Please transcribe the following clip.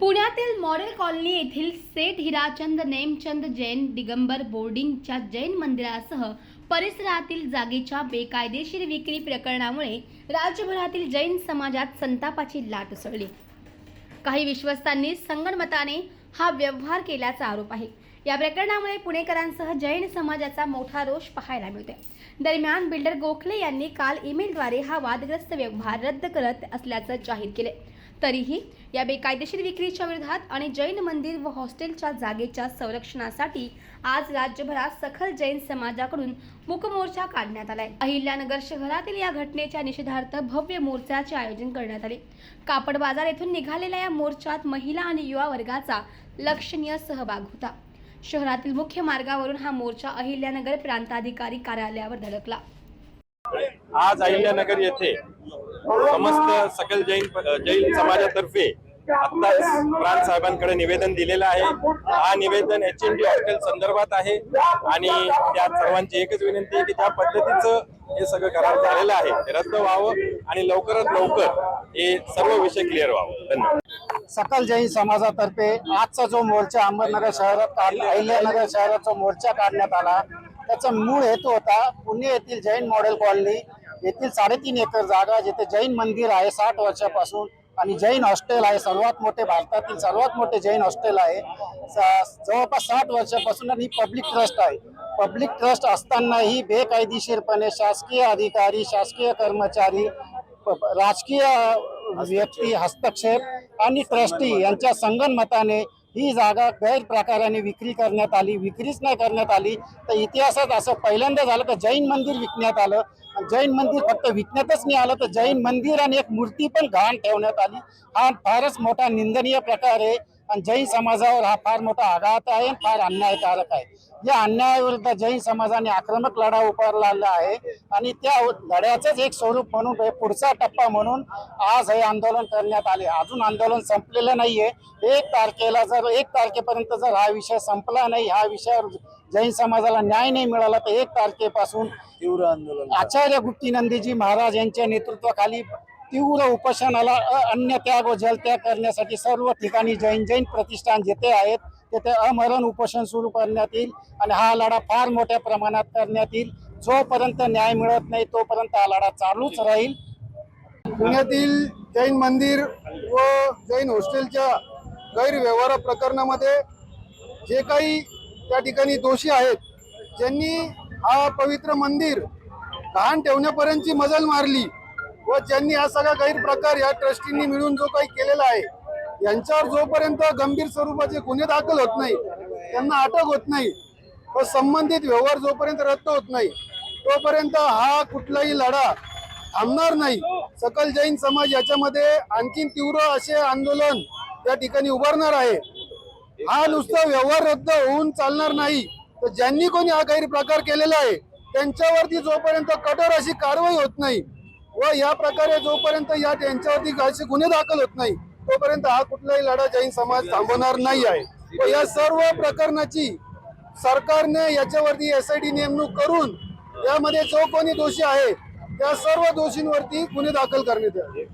पुण्यातील model colony येथील सेठ हिराचंद नेमचंद जैन दिगंबर बोर्डिंगच्या जैन मंदिरासह परिसरातील जागेच्या बेकायदेशीर विक्री प्रकरणामुळे राज्यभरातील जैन समाजात संतापाची लाट उसळली. काही विश्वस्तांनी संगणमताने हा व्यवहार केल्याचा आरोप आहे. या प्रकरणामुळे पुणेकरांसह जैन समाजाचा मोठा रोष पाहायला मिळतोय. दरम्यान बिल्डर गोखले यांनी काल ईमेलद्वारे हा वादग्रस्त व्यवहार रद्द करत असल्याचं जाहीर केले तरीही या बेकायदेशीर विक्रीच्या विरोधात आणि जैन मंदिर व हॉस्टेलच्या जागेच्या संरक्षणासाठी आज राज्यभरात सखल जैन समाजाकडून मूकमोर्चा काढण्यात आलाय. अहिल्यानगर शहरातील या घटनेच्या निषेधार्थ भव्य मोर्चाचे आयोजन करण्यात आले. कापड बाजार येथून निघालेल्या या मोर्चात महिला आणि युवा वर्गाचा लक्षणीय सहभाग होता. शहरातील मुख्य मार्गावरून हा मोर्चा अहिल्यानगर प्रांताधिकारी कार्यालयावर धडकला. आज अहिल्यानगर येथे समस्त सकल जैन जैन समाजातर्फे आत्ताच प्राण साहेबांकडे निवेदन दिलेलं आहे. हा निवेदन एच एन डी हॉस्टेल संदर्भात आहे आणि त्या सर्वांची एकच विनंती आहे की ज्या पद्धतीचं हे सगळं करार झालेलं आहे ते रद्द व्हावं आणि लवकरात लवकर हे सर्व विषय क्लिअर व्हावं. धन्यवाद. सकल जैन समाजातर्फे आजचा जो मोर्चा अहमदनगर शहरात अहिल्यानगर शहराचा मोर्चा काढण्यात आला त्याचा मूळ हेतू होता पुणे येथील जैन मॉडेल कॉलनी येथील साडेतीन एकर जागा जिथे जैन मंदिर आहे साठ वर्षापासून आणि जैन हॉस्टेल आहे सर्वात मोठे भारतातील सर्वात मोठे जैन हॉस्टेल आहे. जवळपास साठ वर्षापासून आणि पब्लिक ट्रस्ट आहे. पब्लिक ट्रस्ट असतानाही बेकायदेशीरपणे शासकीय अधिकारी शासकीय कर्मचारी प- राजकीय व्यक्ती हस्तक्षेप आणि ट्रस्टी यांच्या संगनमताने ही जागा गैरप्रकाराने विक्री करण्यात आली विक्रीच नाही करण्यात आली. तर इतिहासात असं पहिल्यांदा झालं तर जैन मंदिर विकण्यात आलं. जैन मंदिर फक्त विकण्यातच नाही आलं तर जैन मंदिर आणि एक मूर्ती पण घाण ठेवण्यात आली. हा फारच मोठा निंदनीय प्रकार आहे. आणि जैन समाजावर हा फार मोठा आघात आहे आणि फार अन्यायकारक आहे. या अन्यायाविरुद्ध जैन समाजाने आक्रमक लढा उभारलेला आहे आणि त्या लढ्याचंच एक स्वरूप म्हणून हे पुढचा टप्पा म्हणून आज हे आंदोलन करण्यात आले. अजून आंदोलन संपलेलं नाहीये. एक तारखेला जर एक तारखेपर्यंत जर हा विषय संपला नाही ह्या विषयावर जैन समाजाला न्याय नाही मिळाला तर एक तारखेपासून तीव्र आंदोलन. आचार्य गुप्तीनंदीजी महाराज यांच्या नेतृत्वाखाली तीव्र उपोषणाला अ- अन्न त्याग व जलत्याग करण्यासाठी सर्व ठिकाणी जैन जैन प्रतिष्ठान जेथे आहेत तेथे अमरण उपोषण सुरू करण्यात येईल आणि हा लढा फार मोठ्या प्रमाणात करण्यात येईल. जोपर्यंत न्याय मिळत नाही तोपर्यंत हा लढा चालूच राहील. पुण्यातील जैन मंदिर व जैन हॉस्टेलच्या गैरव्यवहार प्रकरणामध्ये जे काही त्या ठिकाणी दोषी आहेत ज्यांनी हा पवित्र मंदिर घाण ठेवण्यापर्यंतची मजल मारली व ज्यांनी हा सगळा गैरप्रकार या ट्रस्टींनी मिळून जो काही केलेला आहे यांच्यावर जोपर्यंत गंभीर स्वरूपाचे गुन्हे दाखल होत नाही त्यांना अटक होत नाही व संबंधित व्यवहार जोपर्यंत रद्द होत नाही तोपर्यंत हा कुठलाही लढा थांबणार नाही. सकल जैन समाज याच्यामध्ये आणखीन तीव्र असे आंदोलन या ठिकाणी उभारणार आहे. हा नुसता व्यवहार रद्द होऊन चालणार नाही. तर ज्यांनी कोणी हा गैरप्रकार केलेला आहे त्यांच्यावरती जोपर्यंत कठोर अशी कारवाई होत नाही व या प्रकारे जोपर्यंत या त्यांच्यावरती असे गुन्हे दाखल होत नाही तोपर्यंत हा कुठलाही लढा जैन समाज थांबवणार नाही आहे. व या सर्व प्रकरणाची सरकारने याच्यावरती एस आय डी नेमणूक करून यामध्ये जो कोणी दोषी आहे त्या सर्व दोषींवरती गुन्हे दाखल करण्यात यावे.